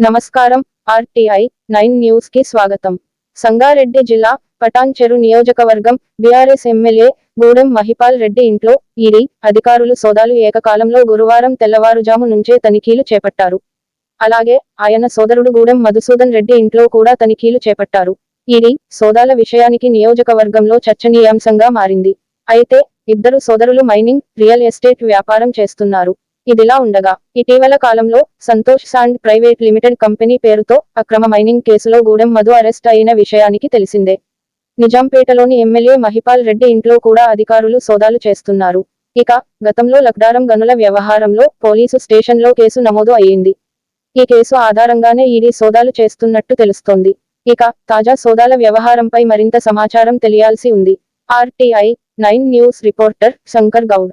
నమస్కారం RTI nine న్యూస్కి స్వాగతం. సంగారెడ్డి జిల్లా పటాన్చెరు నియోజకవర్గం బీఆర్ఎస్ ఎమ్మెల్యే గూడెం మహిపాల్ రెడ్డి ఇంట్లో ఈడీ అధికారులు సోదాలు ఏకకాలంలో గురువారం తెల్లవారుజాము నుంచే తనిఖీలు చేపట్టారు. అలాగే ఆయన సోదరుడు గూడెం మధుసూదన్ రెడ్డి ఇంట్లో కూడా తనిఖీలు చేపట్టారు. ఈడీ సోదాల విషయానికి నియోజకవర్గంలో చర్చనీయాంశంగా మారింది. అయితే ఇద్దరు సోదరులు మైనింగ్ రియల్ ఎస్టేట్ వ్యాపారం చేస్తున్నారు. ఇదిలా ఉండగా ఇటీవల కాలంలో Santosh sand private limited company పేరుతో అక్రమ మైనింగ్ కేసులో గూడెం మధు అరెస్ట్ అయిన విషయానికి తెలిసిందే. నిజాంపేటలోని ఎమ్మెల్యే మహిపాల్ రెడ్డి ఇంట్లో కూడా అధికారులు సోదాలు చేస్తున్నారు. ఇక గతంలో లక్డారం గనుల వ్యవహారంలో పోలీసు స్టేషన్లో కేసు నమోదు అయ్యింది. ఈ కేసు ఆధారంగానే ఈడీ సోదాలు చేస్తున్నట్టు తెలుస్తోంది. ఇక తాజా సోదాల వ్యవహారంపై మరింత సమాచారం తెలియాల్సి ఉంది. RTI nine news reporter Shankar Goud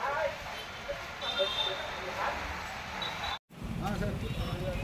Thank you.